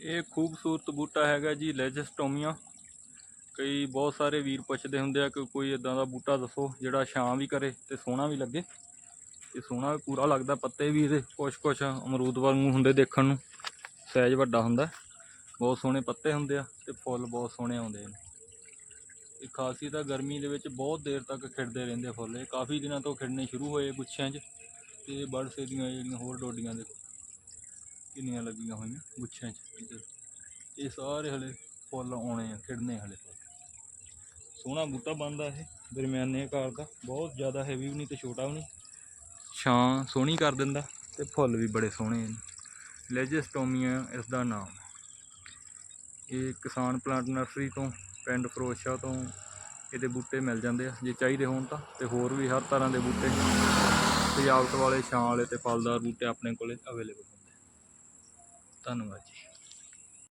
ਇਹ ਖੂਬਸੂਰਤ ਬੂਟਾ ਹੈਗਾ ਜੀ ਲੈਜਸਟੋਮੀਆ ਕਈ ਬਹੁਤ ਸਾਰੇ ਵੀਰ ਪੁੱਛਦੇ ਹੁੰਦੇ ਆ ਕਿ ਕੋਈ ਇਦਾਂ ਦਾ ਬੂਟਾ ਦੱਸੋ ਜਿਹੜਾ ਛਾਂ ਵੀ ਕਰੇ ਤੇ ਸੋਹਣਾ ਵੀ ਲੱਗੇ। ਤੇ ਸੋਹਣਾ ਵੀ ਪੂਰਾ ਲੱਗਦਾ ਪੱਤੇ ਵੀ ਇਹਦੇ, ਕੁਛ ਕੁਛ ਅਮਰੂਦ ਵਾਂਗੂ ਹੁੰਦੇ ਦੇਖਣ ਨੂੰ। ਸਾਈਜ਼ ਵੱਡਾ ਹੁੰਦਾ, ਬਹੁਤ ਸੋਹਣੇ ਪੱਤੇ ਹੁੰਦੇ ਆ ਤੇ ਫੁੱਲ ਬਹੁਤ ਸੋਹਣੇ ਆਉਂਦੇ ਨੇ। ਇਹ ਖਾਸੀਅਤ ਆ, ਗਰਮੀ ਦੇ ਵਿੱਚ ਬਹੁਤ ਦੇਰ ਤੱਕ ਖਿੜਦੇ ਰਹਿੰਦੇ ਆ ਫੁੱਲ। ਇਹ ਕਾਫੀ ਦਿਨਾਂ ਤੋਂ ਖਿੜਨੇ ਸ਼ੁਰੂ ਹੋਏ ਗੁੱਛਿਆਂ 'ਚ ਤੇ ਬੜਸੇ ਦੀਆਂ ਜਿਹੜੀਆਂ ਹੋਰ ਡੋਡੀਆਂ ਦੇ ਕਿੰਨੀਆਂ ਲੱਗੀਆਂ ਹੋਈਆਂ ਗੁੱਛਿਆਂ 'ਚ? ਇੱਧਰ। ਇਹ ਸਾਰੇ ਹਲੇ ਫੁੱਲ ਆਉਣੇ ਆ, ਖਿੜਨੇ ਹਲੇ। ਫੁੱਲ ਸੋਹਣਾ ਬੂਟਾ ਬਣਦਾ ਇਹ, ਦਰਮਿਆਨੇ ਆਕਾਰ ਦਾ। ਬਹੁਤ ਜ਼ਿਆਦਾ ਹੈਵੀ ਵੀ ਨਹੀਂ ਤੇ ਛੋਟਾ ਵੀ ਨਹੀਂ। ਛਾਂ ਸੋਹਣੀ ਕਰ ਦਿੰਦਾ ਤੇ ਫੁੱਲ ਵੀ ਬੜੇ ਸੋਹਣੇ ਨੇ। ਲੈਜਸਟੋਮੀਆ ਇਸ ਦਾ ਨਾਮ। ਇਹ ਕਿਸਾਨ ਪਲਾਂਟ ਨਰਸਰੀ ਤੋਂ, ਪਿੰਡ ਫਿਰੋਜ਼ਸ਼ਾਹ ਤੋਂ ਇਹਦੇ ਬੂਟੇ ਮਿਲ ਜਾਂਦੇ ਆ। ਜੇ ਚਾਹੀਦੇ ਹੋਣ ਤਾਂ, ਤੇ ਹੋਰ ਵੀ ਹਰ ਤਰ੍ਹਾਂ ਦੇ ਬੂਟੇ। ਸਜਾਵਟ ਵਾਲੇ ਛਾਂ ਵਾਲੇ ਤੇ ਫਲਦਾਰ ਬੂਟੇ ਆਪਣੇ ਕੋਲੇ ਅਵੇਲੇਬਲ ਹੁੰਦੇ ਧੰਨਵਾਦ ਜੀ।